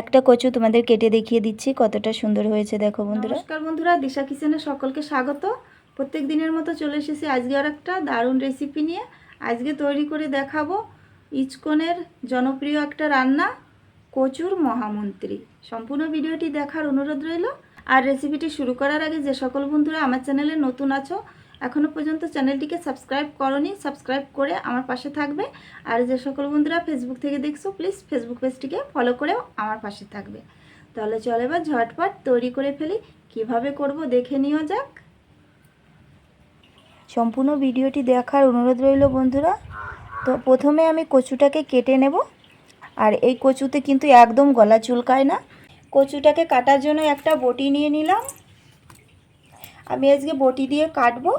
একটা কচু তোমাদের কেটে দেখিয়ে দিচ্ছি, কতটা সুন্দর হয়েছে, দেখো বন্ধুরা। নমস্কার বন্ধুরা, দিশা কিচেনে সকলকে স্বাগত। প্রত্যেক দিনের মতো চলে এসেছি আজকে আর একটা দারুণ রেসিপি নিয়ে। আজকে তৈরি করে দেখাবো ইচকনের জনপ্রিয় একটা রান্না, কচুর মহামন্ত্রী। সম্পূর্ণ ভিডিওটি দেখার অনুরোধ রইল। আর রেসিপিটি শুরু করার আগে যে সকল বন্ধুরা আমার চ্যানেলে নতুন আছো এখনও পর্যন্ত চ্যানেলটিকে সাবস্ক্রাইব করনি, সাবস্ক্রাইব করে আমার পাশে থাকবে। আর যে সকল বন্ধুরা ফেসবুক থেকে দেখছ প্লিজ ফেসবুক পেজটিকে ফলো করেও আমার পাশে থাকবে। তাহলে চলে এবার ঝটপট তৈরি করে ফেলি, কীভাবে করব দেখে নিও যাক। সম্পূর্ণ ভিডিওটি দেখার অনুরোধ রইল বন্ধুরা। তো প্রথমে আমি কচুটাকে কেটে নেব। আর এই কচুতে কিন্তু একদম গলা চুলকায় না। কচুটাকে কাটার জন্য একটা বটি নিয়ে নিলাম। আমি আজকে বটি দিয়ে কাটবো।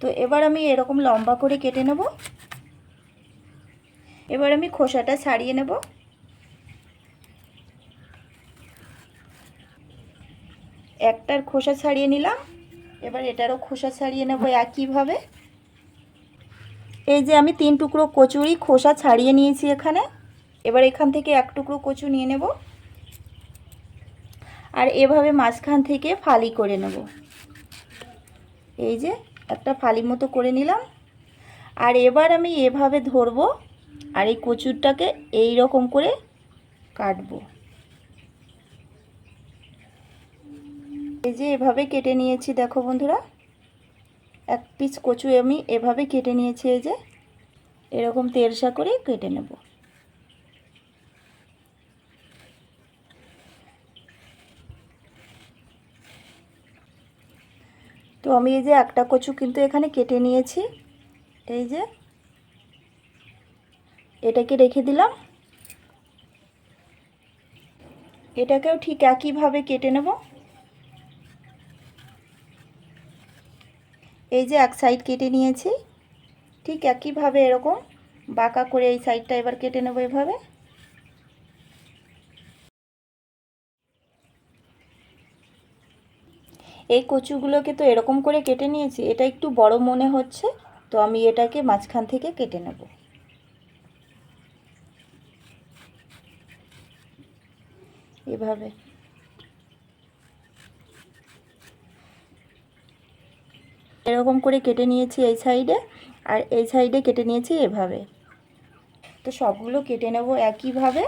তো এবার আমি এরকম লম্বা করে কেটে নেব। এবার আমি খোসাটা ছাড়িয়ে নেব। একটার খোসা ছাড়িয়ে নিলাম। এবার এটারও খোসা ছাড়িয়ে নেব একইভাবে। এই যে আমি তিন টুকরো কচুরি খোসা ছাড়িয়ে নিয়েছি এখানে। এবার এখান থেকে এক টুকরো কচু নিয়ে নেব। আর এভাবে মাঝখান থেকে ফালি করে নেব। এই যে একটা ফালি মতো করে নিলাম। আর এবার আমি এভাবে ধরবো আর এই কচুরটাকে এই রকম করে কাটবো। এই যে এভাবে কেটে নিয়েছি, দেখো বন্ধুরা। এক পিস কচু আমি এভাবে কেটে নিয়েছি, এই যে। এরকম তেরসা করে কেটে নেব। তো আমি এই যে একটা কচু কিন্তু এখানে কেটে নিয়েছি। এই যে। এটাকে রেখে দিলাম। এটাকেও ঠিক একইভাবে কেটে নেব। এই যে এক সাইড কেটে নিয়েছি। ঠিক একইভাবে এরকম বাঁকা করে এই সাইডটা এবার কেটে নেব এভাবে। এই কচুগুলোকে তো এরকম করে কেটে নিয়েছি, এটা একটু বড় মনে হচ্ছে, তো আমি এটাকে মাঝখান থেকে কেটে নেব। এভাবে। এরকম করে কেটে নিয়েছি এই সাইডে, আর এই সাইডে কেটে নিয়েছি এভাবে। তো সবগুলো কেটে নেব একইভাবে।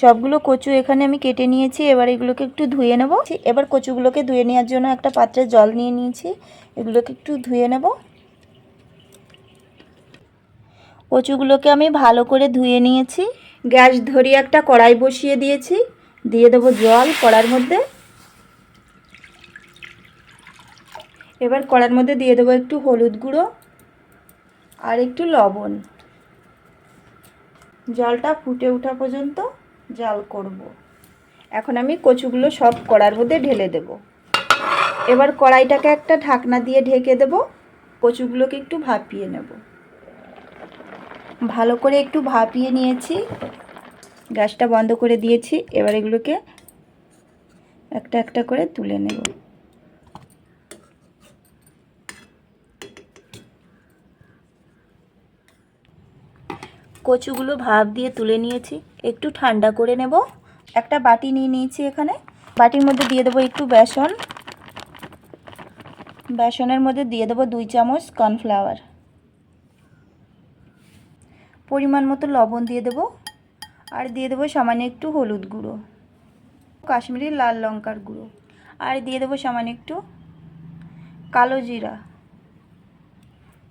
সবগুলো কচু এখানে আমি কেটে নিয়েছি, এবার এগুলোকে একটু ধুয়ে নেব। এবার কচুগুলোকে ধুয়ে নেওয়ার জন্য একটা পাত্রে জল নিয়ে নিয়েছি, এগুলোকে একটু ধুয়ে নেব। কচুগুলোকে আমি ভালো করে ধুয়ে নিয়েছি। গ্যাস ধরিয়ে একটা কড়াই বসিয়ে দিয়েছি, দিয়ে দেবো জল কড়ার মধ্যে। এবার কড়ার মধ্যে দিয়ে দেবো একটু হলুদ গুঁড়ো আর একটু লবণ। জলটা ফুটে ওঠা পর্যন্ত জাল করব। এখন আমি কচুগুলো সব কড়ার মধ্যে ঢেলে দেব। এবার কড়াইটাকে একটা ঢাকনা দিয়ে ঢেকে দেব। কচুগুলোকে একটু ভাপিয়ে নেব। ভালো করে একটু ভাপিয়ে নিয়েছি। গ্যাসটা বন্ধ করে দিয়েছি। এবার এগুলোকে একটা একটা করে তুলে নেব। কচুগুলো ভাপ দিয়ে তুলে নিয়েছি। একটু ঠান্ডা করে নেব। একটা বাটি নিয়ে নিয়েছি এখানে। বাটির মধ্যে দিয়ে দেবো একটু বেসন। বেসনের মধ্যে দিয়ে দেবো দুই চামচ কর্নফ্লাওয়ার। পরিমাণ মতো লবণ দিয়ে দেবো। আর দিয়ে দেবো সামান্য একটু হলুদ গুঁড়ো। কাশ্মীরি লাল লঙ্কার গুঁড়ো। আর দিয়ে দেবো সামান্য একটু কালো জিরা।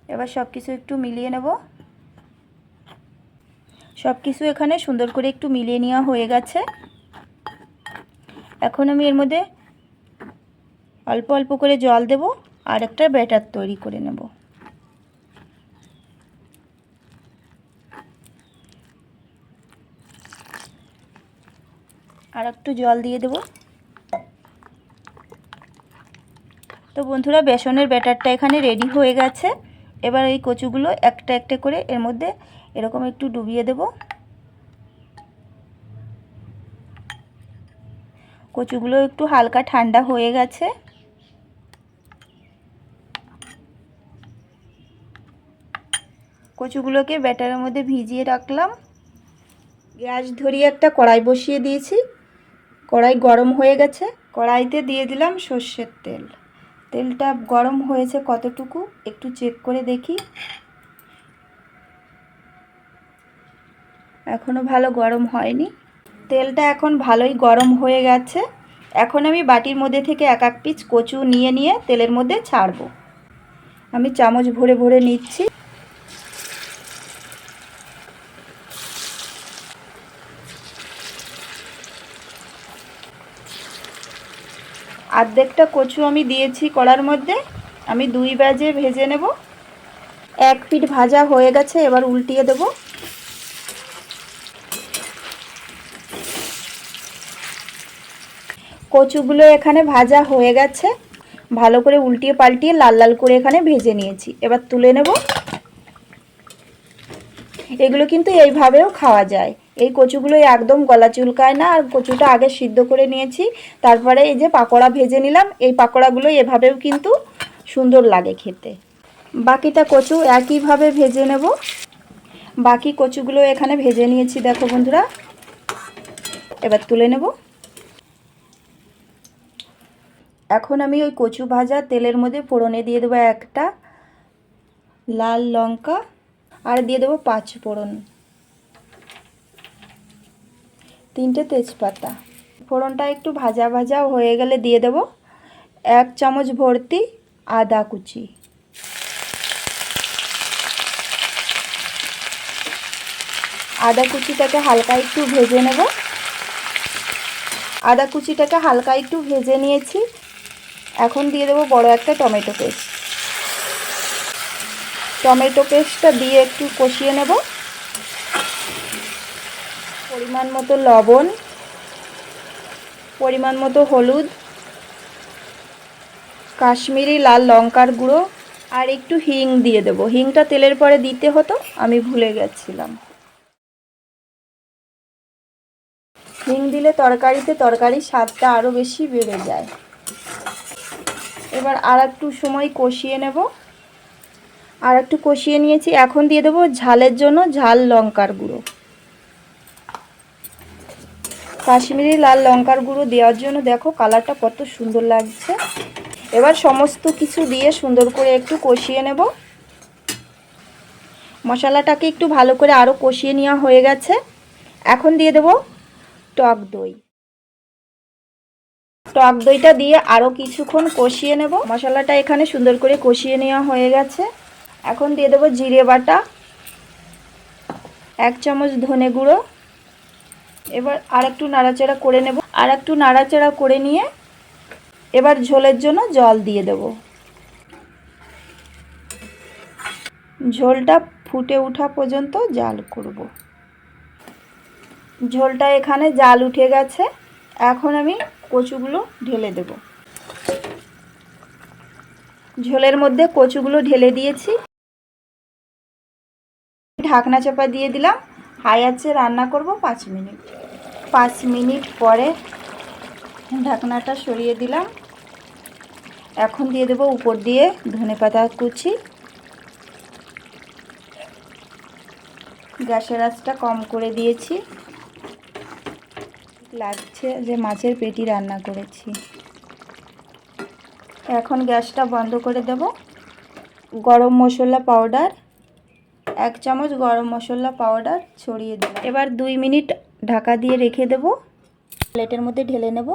এবার সব কিছু একটু মিলিয়ে নেব। সব কিছু এখানে সুন্দর করে একটু মিলিয়ে নেওয়া হয়ে গেছে। এখন আমি এর মধ্যে অল্প অল্প করে জল দেব আর একটা ব্যাটার তৈরি করে নেব। আর একটু জল দিয়ে দেব। তো বন্ধুরা, বেসনের ব্যাটারটা এখানে রেডি হয়ে গেছে। এবার এই কচুগুলো একটা একটা করে এর মধ্যে এরকম একটু ডুবিয়ে দেব। কচুগুলো একটু হালকা ঠান্ডা হয়ে গেছে। কচুগুলোকে ব্যাটারের মধ্যে ভিজিয়ে রাখলাম। গ্যাস ধরিয়ে একটা কড়াই বসিয়ে দিয়েছি। কড়াই গরম হয়ে গেছে। কড়াইতে দিয়ে দিলাম সর্ষের তেল। তেলটা গরম হয়েছে কতটুকু একটু চেক করে দেখি। এখনও ভালো গরম হয়নি। তেলটা এখন ভালোই গরম হয়ে গেছে। এখন আমি বাটির মধ্যে থেকে এক এক পিস কচু নিয়ে নিয়ে তেলের মধ্যে ছাড়বো। আমি চামচ ভরে ভরে নিচ্ছি। আর্ধেকটা কচু আমি দিয়েছি কড়ার মধ্যে। আমি দুই বাজে ভেজে নেব। এক পিঠ ভাজা হয়ে গেছে, এবার উল্টিয়ে দেব। কচুগুলো এখানে ভাজা হয়ে গেছে। ভালো করে উল্টিয়ে পাল্টিয়ে লাল লাল করে এখানে ভেজে নিয়েছি। এবার তুলে নেব। এগুলো কিন্তু এইভাবেও খাওয়া যায়। এই কচুগুলো একদম গলা চুলকায় না। আর কচুটা আগে সিদ্ধ করে নিয়েছি। তারপরে এই যে পাকোড়া ভেজে নিলাম। এই পাকোড়াগুলো এভাবেও কিন্তু সুন্দর লাগে খেতে। বাকিটা কচু একইভাবে ভেজে নেব। বাকি কচুগুলো এখানে ভেজে নিয়েছি, দেখো বন্ধুরা। এবার তুলে নেব। এখন আমি ওই কচু ভাজা তেলের মধ্যে ফোড়নে দিয়ে দেবো একটা লাল লঙ্কা আর দিয়ে দেবো পাঁচ ফোড়ন। তিনটে তেজপাতা। ফোড়নটা একটু ভাজা ভাজা হয়ে গেলে দিয়ে দেব এক চামচ ভর্তি আদা কুচি। আদা কুচিটাকে হালকা একটু ভেজে নেব। আদা কুচিটাকে হালকা একটু ভেজে নিয়েছি। এখন দিয়ে দেবো বড় একটা টমেটো পেস্ট। টমেটো পেস্টটা দিয়ে একটু কষিয়ে নেব। পরিমাণ মতো লবণ, পরিমাণ মতো হলুদ, কাশ্মীরি লাল লঙ্কার গুঁড়ো আর একটু হিং দিয়ে দেবো। হিংটা তেলের পরে দিতে হতো, আমি ভুলে গেছিলাম। হিং দিলে তরকারিতে তরকারির স্বাদটা আরও বেশি বেড়ে যায়। এবার আর একটু সময় কষিয়ে নেব। আর একটু কষিয়ে নিয়েছি। এখন দিয়ে দেবো ঝালের জন্য ঝাল লঙ্কার গুঁড়ো। কাশ্মীরি লাল লঙ্কার গুঁড়ো দেওয়ার জন্য দেখো কালারটা কত সুন্দর লাগছে। এবার সমস্ত কিছু দিয়ে সুন্দর করে একটু কষিয়ে নেব। মশলাটাকে একটু ভালো করে আরও কষিয়ে নেওয়া হয়ে গেছে। এখন দিয়ে দেব টক দই। টক দইটা দিয়ে আরও কিছুক্ষণ কষিয়ে নেব। মশলাটা এখানে সুন্দর করে কষিয়ে নেওয়া হয়ে গেছে। এখন দিয়ে দেবো জিরে বাটা, এক চামচ ধনে গুঁড়ো। এবার আর একটু নাড়াচাড়া করে নেব। আর একটু নাড়াচাড়া করে নিয়ে এবার ঝোলের জন্য জল দিয়ে দেব। ঝোলটা ফুটে ওঠা পর্যন্ত জাল করব। ঝোলটা এখানে জাল উঠে গেছে। এখন আমি কচুগুলো ঢেলে দেব। ঝোলের মধ্যে কচুগুলো ঢেলে দিয়েছি। ঢাকনা চাপা দিয়ে দিলাম। হাই আছে, রান্না করব পাঁচ মিনিট। পাঁচ মিনিট পরে ঢাকনাটা সরিয়ে দিলাম। এখন দিয়ে দেবো উপর দিয়ে ধনে পাতা কুচি। গ্যাসের আঁচটা কম করে দিয়েছি। লাগছে যে মাছের পেটি রান্না করেছি। এখন গ্যাসটা বন্ধ করে দেব। গরম মশলা পাউডার, এক চামচ গরম মশলা পাউডার ছড়িয়ে দিলাম এবার দুই মিনিট ঢাকা দিয়ে রেখে দেব। প্লেটের মধ্যে ঢেলে নেব।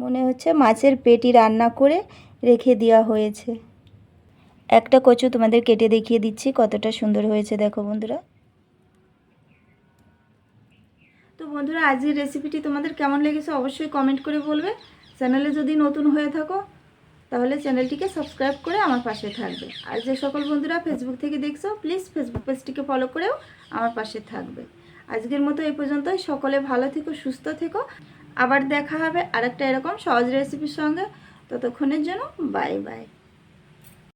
মনে হচ্ছে মাছের পেটি রান্না করে রেখে দেওয়া হয়েছে। একটা কচু তোমাদের কেটে দেখিয়ে দিচ্ছি কতটা সুন্দর হয়েছে। দেখো বন্ধুরা তো বন্ধুরা, আজকের রেসিপিটি তোমাদের কেমন লেগেছে অবশ্যই কমেন্ট করে বলবে। চ্যানেলে যদি নতুন হয়ে থাকো, তাহলে চ্যানেলটিকে সাবস্ক্রাইব করে আমার পাশে থাকবে। আর যে সকল বন্ধুরা ফেসবুক থেকে দেখছ প্লিজ ফেসবুক পেজটিকে ফলো করেও আমার পাশে থাকবে। আজকের মতো এই পর্যন্তই। সকলে ভালো থেকো, সুস্থ থেকো। আবার দেখা হবে আরেকটা এরকম সহজ রেসিপির সঙ্গে। ততক্ষণের জন্য বাই বাই